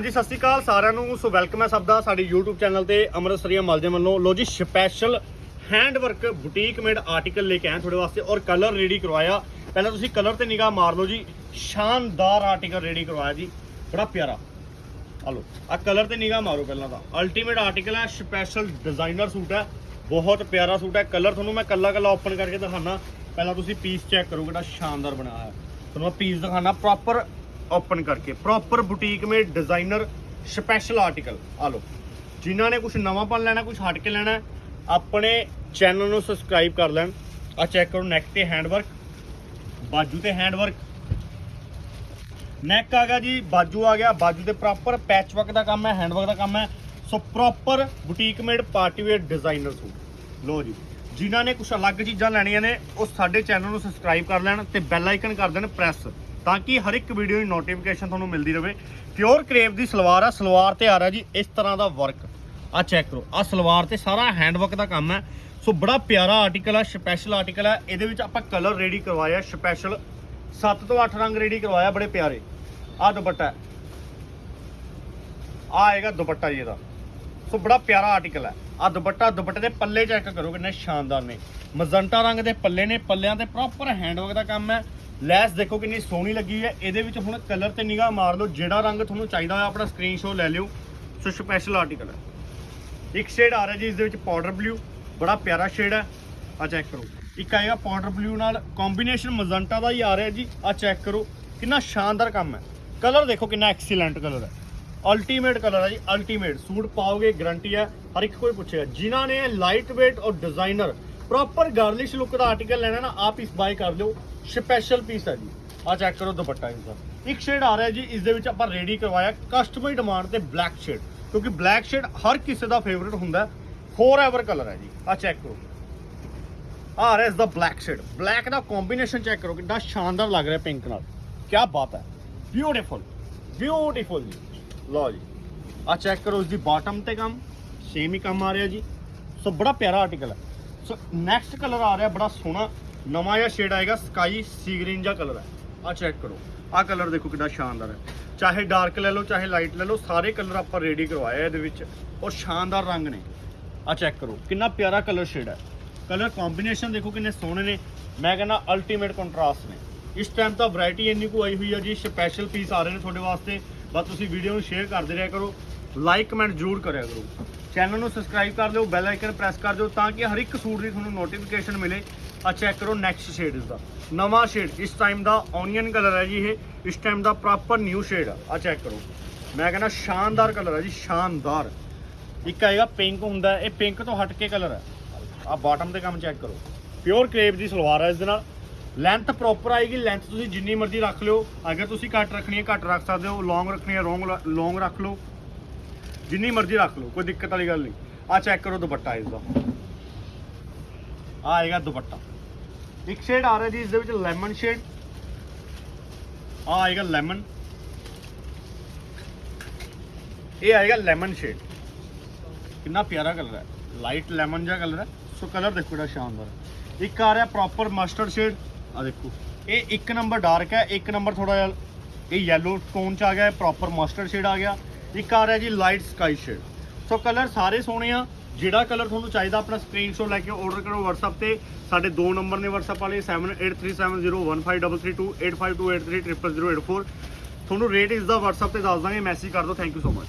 ਜੀ ਸਤਿ ਸ਼੍ਰੀ ਅਕਾਲ ਸਾਰਿਆਂ ਨੂੰ। ਸੋ ਵੈਲਕਮ ਹੈ ਸਭ ਦਾ ਸਾਡੇ YouTube ਚੈਨਲ ਤੇ ਅੰਮ੍ਰਿਤਸਰੀਆ ਮਲਜੇ ਵੱਲੋਂ। ਲੋ ਜੀ special hand work boutique made article ਲੈ ਕੇ ਆਏ ਤੁਹਾਡੇ ਵਾਸਤੇ ਔਰ ਕਲਰ ਰੈਡੀ ਕਰਵਾਇਆ। ਪਹਿਲਾਂ ਤੁਸੀਂ ਕਲਰ ਤੇ ਨਿਗਾਹ ਮਾਰ ਲਓ ਜੀ। ਸ਼ਾਨਦਾਰ ਆਰਟੀਕਲ ਰੈਡੀ ਕਰਵਾਇਆ ਜੀ। ਬੜਾ ਪਿਆਰਾ। ਆ ਲੋ ਆ ਕਲਰ ਤੇ ਨਿਗਾਹ ਮਾਰੋ ਪਹਿਲਾਂ ਤਾਂ। ਅਲਟੀਮੇਟ ਆਰਟੀਕਲ ਹੈ ਸਪੈਸ਼ਲ ਡਿਜ਼ਾਈਨਰ ਸੂਟ ਹੈ। ਬਹੁਤ ਪਿਆਰਾ ਸੂਟ ਹੈ। ਕਲਰ ਤੁਹਾਨੂੰ ਮੈਂ ਕੱਲਾ ਕੱਲਾ ਓਪਨ ਕਰਕੇ ਦਿਖਾਣਾ ਪਹਿਲਾਂ ਤੁਸੀਂ ਪੀਸ ਚੈੱਕ ਕਰੋ ਕਿਹੜਾ ਸ਼ਾਨਦਾਰ ਬਣਾਇਆ ਹੈ ਤੁਹਾਨੂੰ ਮੈਂ ਪੀਸ ਦਿਖਾਣਾ ਪ੍ਰੋਪਰ ਓਪਨ ਕਰਕੇ। Proper boutique made designer special article ਆ ਲੋ ਜਿਨ੍ਹਾਂ ਨੇ ਕੁਝ ਨਵਾਂਪਨ ਲੈਣਾ ਕੁਝ ਹਟ ਕੇ ਲੈਣਾ, ਆਪਣੇ ਚੈਨਲ ਨੂੰ ਸਬਸਕ੍ਰਾਈਬ ਕਰ ਲੈਣ। ਆ ਚੈੱਕ ਕਰੋ ਨੈਕ ਤੇ ਹੈਂਡ ਵਰਕ ਬਾਜੂ ਤੇ ਹੈਂਡ ਵਰਕ ਨੈਕ ਆ ਗਿਆ ਜੀ, ਬਾਜੂ ਆ ਗਿਆ। ਬਾਜੂ ਤੇ ਪ੍ਰੋਪਰ ਪੈਚ ਵਰਕ ਦਾ ਕੰਮ ਹੈ ਹੈਂਡ ਵਰਕ ਦਾ ਕੰਮ ਹੈ। So proper boutique made party wear designer suit ਲੋ ਜੀ। ਜਿਨ੍ਹਾਂ ਨੇ ਕੁਝ ਅਲੱਗ ਚੀਜ਼ਾਂ ਲੈਣੀਆਂ ਨੇ, ਉਹ ਸਾਡੇ ਚੈਨਲ ਨੂੰ ਸਬਸਕ੍ਰਾਈਬ ਕਰ ਲੈਣ ਤੇ ਬੈਲ ਆਈਕਨ ਕਰ ਦੇਣ ਪ੍ਰੈਸ ਤਾਂ ਕਿ ਹਰ ਇੱਕ ਵੀਡੀਓ ਦੀ ਨੋਟੀਫਿਕੇਸ਼ਨ ਤੁਹਾਨੂੰ ਮਿਲਦੀ ਰਹੇ ਪਿਓਰ ਕਰੇਪ ਦੀ ਸਲਵਾਰ ਆ, ਸਲਵਾਰ ਤੇ ਆ ਰਿਹਾ ਜੀ ਇਸ ਤਰ੍ਹਾਂ ਦਾ ਵਰਕ ਆ ਚੈੱਕ ਕਰੋ ਆ ਸਲਵਾਰ ਤੇ ਸਾਰਾ ਹੈਂਡ ਵਰਕ ਦਾ ਕੰਮ ਹੈ। ਸੋ ਬੜਾ ਪਿਆਰਾ ਆਰਟੀਕਲ ਆ ਸਪੈਸ਼ਲ ਆਰਟੀਕਲ ਹੈ ਇਹਦੇ ਵਿੱਚ ਆਪਾਂ ਕਲਰ ਰੈਡੀ ਕਰਵਾਇਆ ਸਪੈਸ਼ਲ 7 ਤੋਂ 8 ਰੰਗ ਰੈਡੀ ਕਰਵਾਇਆ, ਬੜੇ ਪਿਆਰੇ। ਆ ਦੁਪੱਟਾ ਹੈ। ਆ ਆਏਗਾ ਦੁਪੱਟਾ ਜੀ ਇਹਦਾ। ਸੋ ਬੜਾ ਪਿਆਰਾ ਆਰਟੀਕਲ ਹੈ। ਆ ਦੁਪੱਟਾ, ਦੁਪੱਟੇ ਦੇ ਪੱਲੇ ਚੈੱਕ ਕਰੋ ਕਿੰਨੇ ਸ਼ਾਨਦਾਰ ਨੇ। ਮਜ਼ੰਟਾ ਰੰਗ ਦੇ ਪੱਲੇ ਨੇ, ਪੱਲਿਆਂ ਤੇ ਪ੍ਰੋਪਰ ਹੈਂਡਵਰਕ ਦਾ ਕੰਮ ਹੈ। ਲੈਸ ਦੇਖੋ ਕਿੰਨੀ ਸੋਹਣੀ ਲੱਗੀ ਹੈ। ਇਹਦੇ ਵਿੱਚ ਹੁਣ ਕਲਰ ਤੇ ਨਿਗਾਹ ਮਾਰ ਲਓ, ਜਿਹੜਾ ਰੰਗ ਤੁਹਾਨੂੰ ਚਾਹੀਦਾ ਹੋਇਆ ਆਪਣਾ ਸਕਰੀਨਸ਼ਾਟ ਲੈ ਲਿਓ। ਸੋ ਸਪੈਸ਼ਲ ਆਰਟੀਕਲ ਹੈ। ਇੱਕ ਸ਼ੇਡ ਆ ਰਿਹਾ ਜੀ ਇਸ ਦੇ ਵਿੱਚ ਪਾਊਡਰ ਬਲੂ ਬੜਾ ਪਿਆਰਾ ਸ਼ੇਡ ਹੈ। ਆ ਚੈੱਕ ਕਰੋ। ਇੱਕ ਆਏਗਾ ਪਾਊਡਰ ਬਲੂ ਨਾਲ ਕੰਬੀਨੇਸ਼ਨ ਮਜ਼ੰਟਾ ਦਾ ਹੀ ਆ ਰਿਹਾ ਜੀ। ਆ ਚੈੱਕ ਕਰੋ, ਕਿੰਨਾ ਸ਼ਾਨਦਾਰ ਕੰਮ ਹੈ। ਕਲਰ ਦੇਖੋ ਕਿੰਨਾ ਐਕਸੀਲੈਂਟ ਕਲਰ ਹੈ। ਅਲਟੀਮੇਟ ਕਲਰ ਹੈ ਜੀ ਅਲਟੀਮੇਟ ਸੂਟ ਪਾਓਗੇ ਗਾਰੰਟੀ ਹੈ ਹਰ ਇੱਕ ਕੋਈ ਪੁੱਛੇਗਾ। ਜਿਨ੍ਹਾਂ ਨੇ ਲਾਈਟ weight ਔਰ ਡਿਜ਼ਾਈਨਰ ਪ੍ਰੋਪਰ ਗਾਰਲਿਸ਼ ਲੁੱਕ ਦਾ ਆਰਟੀਕਲ ਲੈਣਾ ਨਾ, ਆਪ ਇਸ ਬਾਈ ਕਰ ਲਿਓ। ਸਪੈਸ਼ਲ ਪੀਸ ਹੈ ਜੀ। ਆ ਚੈੱਕ ਕਰੋ ਦੁਪੱਟਾ ਇਸ ਇੱਕ ਸ਼ੇਡ ਆ ਰਿਹਾ ਜੀ, ਇਸ ਦੇ ਵਿੱਚ ਆਪਾਂ ਰੈਡੀ ਕਰਵਾਇਆ ਕਸਟਮਰ ਡਿਮਾਂਡ ਤੇ ਬਲੈਕ ਸ਼ੇਡ ਕਿਉਂਕਿ ਬਲੈਕ ਸ਼ੇਡ ਹਰ ਕਿਸੇ ਦਾ ਫੇਵਰਿਟ ਹੁੰਦਾ ਫੋਰਐਵਰ ਕਲਰ ਹੈ ਜੀ। ਆ ਚੈੱਕ ਕਰੋ। ਆ ਰਿਹਾ ਇਸ ਦਾ ਬਲੈਕ ਸ਼ੇਡ ਬਲੈਕ ਦਾ ਕੰਬੀਨੇਸ਼ਨ ਚੈੱਕ ਕਰੋ ਕਿੰਨਾ ਸ਼ਾਨਦਾਰ ਲੱਗ ਰਿਹਾ ਪਿੰਕ ਨਾਲ। ਕੀ ਬਾਤ ਹੈ। ਬਿਊਟੀਫੁਲ ਬਿਊਟੀਫੁਲ ਜੀ। ਲਓ ਜੀ। ਆ ਚੈੱਕ ਕਰੋ ਇਸ ਦੀ ਬਾਟਮ ਤੇ ਕੰਮ ਸੇਮ ਹੀ ਕੰਮ ਆ ਰਿਹਾ ਜੀ। ਸੋ ਬੜਾ ਪਿਆਰਾ ਆਰਟੀਕਲ ਹੈ। ਸੋ ਨੈਕਸਟ ਕਲਰ ਆ ਰਿਹਾ, ਬੜਾ ਸੋਹਣਾ, ਨਵਾਂ ਜਿਹਾ ਸ਼ੇਡ ਆਏਗਾ ਸਕਾਈ ਸੀ ਗ੍ਰੀਨ ਜਿਹਾ ਕਲਰ ਹੈ। ਆ ਚੈੱਕ ਕਰੋ। ਆ ਕਲਰ ਦੇਖੋ ਕਿੰਨਾ ਸ਼ਾਨਦਾਰ ਹੈ। ਚਾਹੇ ਡਾਰਕ ਲੈ ਲਓ, ਚਾਹੇ ਲਾਈਟ ਲੈ ਲਓ, ਸਾਰੇ ਕਲਰ ਆਪਾਂ ਰੈਡੀ ਕਰਵਾਏ ਆ ਇਹਦੇ ਵਿੱਚ। ਔਰ ਸ਼ਾਨਦਾਰ ਰੰਗ ਨੇ। ਆ ਚੈੱਕ ਕਰੋ। ਕਿੰਨਾ ਪਿਆਰਾ ਕਲਰ ਸ਼ੇਡ ਹੈ। ਕਲਰ ਕੰਬੀਨੇਸ਼ਨ ਦੇਖੋ ਕਿੰਨੇ ਸੋਹਣੇ ਨੇ। ਮੈਂ ਕਹਿੰਦਾ ਅਲਟੀਮੇਟ ਕੰਟਰਾਸਟ ਨੇ। ਇਸ ਟਾਈਮ ਤਾਂ ਵੈਰਾਈਟੀ ਇੰਨੀ ਕੁ ਆਈ ਹੋਈ ਹੈ ਜੀ ਸਪੈਸ਼ਲ ਪੀਸ ਆ ਰਹੇ ਨੇ ਤੁਹਾਡੇ ਵਾਸਤੇ। ਬਸ ਤੁਸੀਂ ਵੀਡੀਓ ਨੂੰ ਸ਼ੇਅਰ ਕਰਦੇ ਰਿਹਾ ਕਰੋ। ਲਾਈਕ ਕਮੈਂਟ ਜ਼ਰੂਰ ਕਰਿਆ ਕਰੋ। ਚੈਨਲ ਨੂੰ ਸਬਸਕ੍ਰਾਈਬ ਕਰ ਦਿਓ ਬੈਲ ਆਈਕਨ ਪ੍ਰੈਸ ਕਰ ਦਿਓ ਤਾਂ ਕਿ ਹਰ ਇੱਕ ਸੂਟ ਦੀ ਤੁਹਾਨੂੰ ਨੋਟੀਫਿਕੇਸ਼ਨ ਮਿਲੇ। ਆ ਚੈੱਕ ਕਰੋ ਨੈਕਸਟ ਸ਼ੇਡ ਇਸ ਦਾ। ਨਵਾਂ ਸ਼ੇਡ ਇਸ ਟਾਈਮ ਦਾ ਓਨੀਅਨ ਕਲਰ ਹੈ ਜੀ ਇਹ। ਇਸ ਟਾਈਮ ਦਾ ਪ੍ਰੋਪਰ ਨਿਊ ਸ਼ੇਡ ਆ। ਆ ਚੈੱਕ ਕਰੋ। ਮੈਂ ਕਹਿੰਦਾ ਸ਼ਾਨਦਾਰ ਕਲਰ ਹੈ ਜੀ, ਸ਼ਾਨਦਾਰ। ਇੱਕ ਆਏਗਾ ਪਿੰਕ ਹੁੰਦਾ, ਇਹ ਪਿੰਕ ਤੋਂ ਹਟ ਕੇ ਕਲਰ ਹੈ। ਆ ਬਾਟਮ ਤੇ ਕੰਮ ਚੈੱਕ ਕਰੋ। ਪਿਓਰ ਕ੍ਰੇਪ ਦੀ ਸਲਵਾਰ ਹੈ ਇਸ ਦੇ ਨਾਲ। ਲੈਂਥ ਪ੍ਰੋਪਰ ਆਏਗੀ ਲੈਂਥ ਤੁਸੀਂ ਜਿੰਨੀ ਮਰਜ਼ੀ ਰੱਖ ਲਿਓ। ਅਗਰ ਤੁਸੀਂ ਘੱਟ ਰੱਖਣੀ ਹੈ, ਘੱਟ ਰੱਖ ਸਕਦੇ ਹੋ। ਲੌਂਗ ਰੱਖਣੀ ਹੈ ਲੌਂਗ ਲੌਂਗ ਰੱਖ ਲਓ। ਜਿੰਨੀ ਮਰਜ਼ੀ ਰੱਖ ਲਓ, ਕੋਈ ਦਿੱਕਤ ਵਾਲੀ ਗੱਲ ਨਹੀਂ। ਆ ਚੈੱਕ ਕਰੋ ਦੁਪੱਟਾ ਇਸ ਦਾ ਆ ਆਏਗਾ ਦੁਪੱਟਾ। ਇੱਕ ਸ਼ੇਡ ਆ ਰਿਹਾ ਜੀ ਇਸ ਦੇ ਵਿੱਚ ਲੈਮਨ ਸ਼ੇਡ ਆ ਆਏਗਾ ਲੈਮਨ ਇਹ ਆਏਗਾ ਲੈਮਨ ਸ਼ੇਡ ਕਿੰਨਾ ਪਿਆਰਾ ਕਲਰ ਹੈ। ਲਾਈਟ ਲੈਮਨ ਜਿਹਾ ਕਲਰ ਹੈ। ਸੋ ਕਲਰ ਦੇਖੋ ਕਿਹੜਾ ਸ਼ਾਨਦਾਰ ਇੱਕ ਆ ਰਿਹਾ ਪ੍ਰੋਪਰ ਮਸਟਰਡ ਸ਼ੇਡ ਆ ਦੇਖੋ। ਇਹ ਇੱਕ ਨੰਬਰ ਡਾਰਕ ਹੈ, ਇੱਕ ਨੰਬਰ ਥੋੜਾ ਜਿਹਾ ਇਹ ਯੈਲੋ ਟੋਨ ਚ ਆ ਗਿਆ ਪ੍ਰੋਪਰ ਮਸਟਰਡ ਸ਼ੇਡ ਆ ਗਿਆ। ਇੱਕ ਆ ਰਿਹਾ ਜੀ light sky shade so colour ਸਾਰੇ ਸੋਹਣੇ ਆ। ਜਿਹੜਾ ਕਲਰ ਤੁਹਾਨੂੰ ਚਾਹੀਦਾ, ਆਪਣਾ ਸਕਰੀਨਸ਼ਾਟ ਲੈ ਕੇ ਆਰਡਰ ਕਰੋ WhatsApp ਤੇ। ਸਾਡੇ ਦੋ ਨੰਬਰ ਨੇ WhatsApp ਵਾਲੇ 7837015282 852830830084 ਤੁਹਾਨੂੰ ਰੇਟ ਇਸ ਦਾ WhatsApp ਤੇ ਦੱਸ ਦਾਂਗੇ ਮੈਸੇਜ ਕਰ ਦਿਓ। Thank you so much